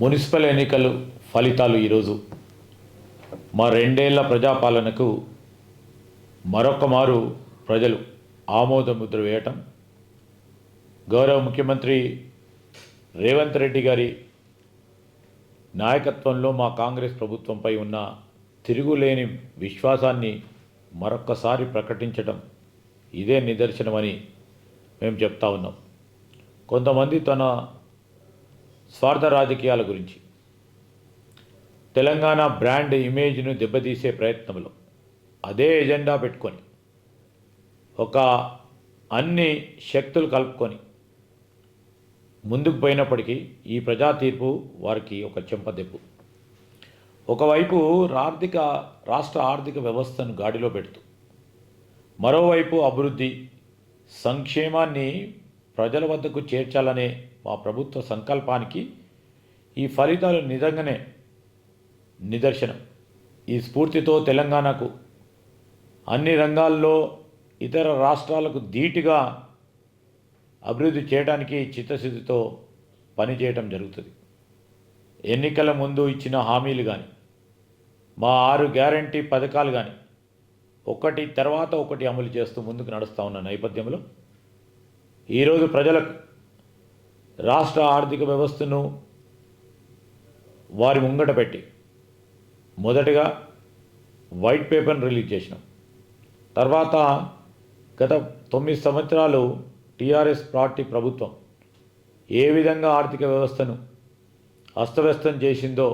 Municipal ఎన్నికలు ఫలితాలు ఈరోజు. మా రెండేళ్ళ ప్రజాపాలనకు మరొక మారు ప్రజలు ఆమోద ముద్ర వేయటం గౌరవ ముఖ్యమంత్రి రేవంత్ రెడ్డి గారి నాయకత్వంలో మా కాంగ్రెస్ ప్రభుత్వంపై ఉన్న తిరుగులేని విశ్వాసాన్ని మరొక్కసారి ప్రకటించడం ఇదే నిదర్శనమని మేము చెప్తా ఉన్నాం. కొంతమంది తన స్వార్థ రాజకీయాల గురించి. తెలంగాణ బ్రాండ్ ఇమేజ్ను దెబ్బతీసే ప్రయత్నంలో అదే ఎజెండా పెట్టుకొని ఒక అన్ని శక్తులు కలుపుకొని ముందుకు పోయినప్పటికీ ఈ ప్రజా తీర్పు వారికి ఒక చెంపదెబ్బు ఒకవైపు ఆర్థిక రాష్ట్ర ఆర్థిక వ్యవస్థను గాడిలో పెడుతూ మరోవైపు అభివృద్ధి సంక్షేమాన్ని ప్రజల వద్దకు చేర్చాలనే మా ప్రభుత్వ సంకల్పానికి ఈ ఫలితాలు నిజంగానే నిదర్శనం. ఈ స్ఫూర్తితో తెలంగాణకు అన్ని రంగాల్లో ఇతర రాష్ట్రాలకు ధీటుగా అభివృద్ధి చేయడానికి చిత్తశుద్ధితో పనిచేయటం జరుగుతుంది. ఎన్నికల ముందు ఇచ్చిన హామీలు కానీ మా ఆరు గ్యారంటీ పథకాలు కానీ ఒకటి తర్వాత ఒకటి అమలు చేస్తూ ముందుకు నడుస్తూ ఉన్న నేపథ్యంలో ఈరోజు ప్రజలకు రాష్ట్ర ఆర్థిక వ్యవస్థను వారి ముంగట పెట్టి మొదటగా వైట్ పేపర్ని రిలీజ్ చేసినాం. తర్వాత గత తొమ్మిది సంవత్సరాలు టీఆర్ఎస్ పార్టీ ప్రభుత్వం ఏ విధంగా ఆర్థిక వ్యవస్థను అస్తవ్యస్తం చేసిందో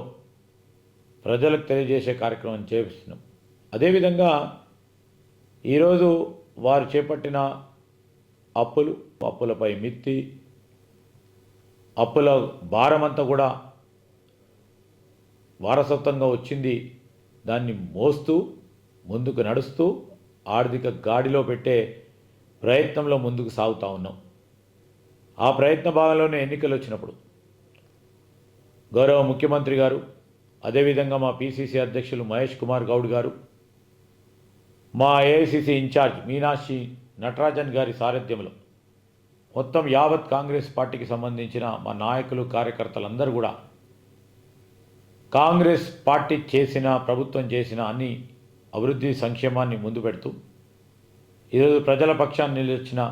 ప్రజలకు తెలియజేసే కార్యక్రమం చేపిస్తున్నాం అదేవిధంగా ఈరోజు వారు చేపట్టిన అప్పులు అప్పులపై మిత్తి అప్పుల భారమంతా కూడా వారసత్వంగా వచ్చింది. దాన్ని మోస్తూ ముందుకు నడుస్తూ ఆర్థిక గాడిలో పెట్టే ప్రయత్నంలో ముందుకు సాగుతూ ఉన్నాం. ఆ ప్రయత్న భాగంలోనే ఎన్నికలు వచ్చినప్పుడు గౌరవ ముఖ్యమంత్రి గారు అదేవిధంగా మా పిసిసి అధ్యక్షులు మహేష్ కుమార్ గౌడ్ గారు మా ఏఐసిసి ఇన్ఛార్జ్ మీనాక్షి నటరాజన్ గారి సారథ్యంలో. మొత్తం యావత్ కాంగ్రెస్ పార్టీకి సంబంధించిన మా నాయకులు కార్యకర్తలందరూ కూడా కాంగ్రెస్ పార్టీ చేసిన ప్రభుత్వం చేసిన అన్ని అభివృద్ధి సంక్షేమాన్ని ముందు పెడుతూ ఈరోజు ప్రజల పక్షాన్ని నిలిచిన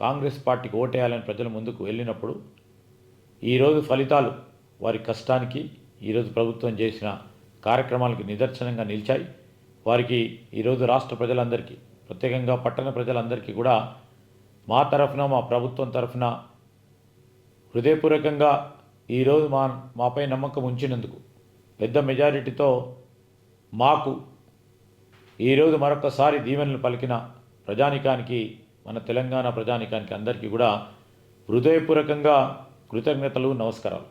కాంగ్రెస్ పార్టీకి ఓటేయాలని ప్రజల ముందుకు వెళ్ళినప్పుడు ఈరోజు ఫలితాలు వారి కష్టానికి ఈరోజు ప్రభుత్వం చేసిన కార్యక్రమాలకు నిదర్శనంగా నిలిచాయి. వారికి ఈరోజు రాష్ట్ర ప్రజలందరికీ ప్రత్యేకంగా పట్టణ ప్రజలందరికీ కూడా మా తరఫున మా ప్రభుత్వం తరఫున హృదయపూర్వకంగా ఈరోజు మా మాపై నమ్మకం ఉంచినందుకు పెద్ద మెజారిటీతో మాకు ఈరోజు మరొకసారి దీవెనలు పలికిన ప్రజానికానికి మన తెలంగాణ ప్రజానికానికి అందరికీ కూడా హృదయపూర్వకంగా కృతజ్ఞతలు నమస్కారాలు.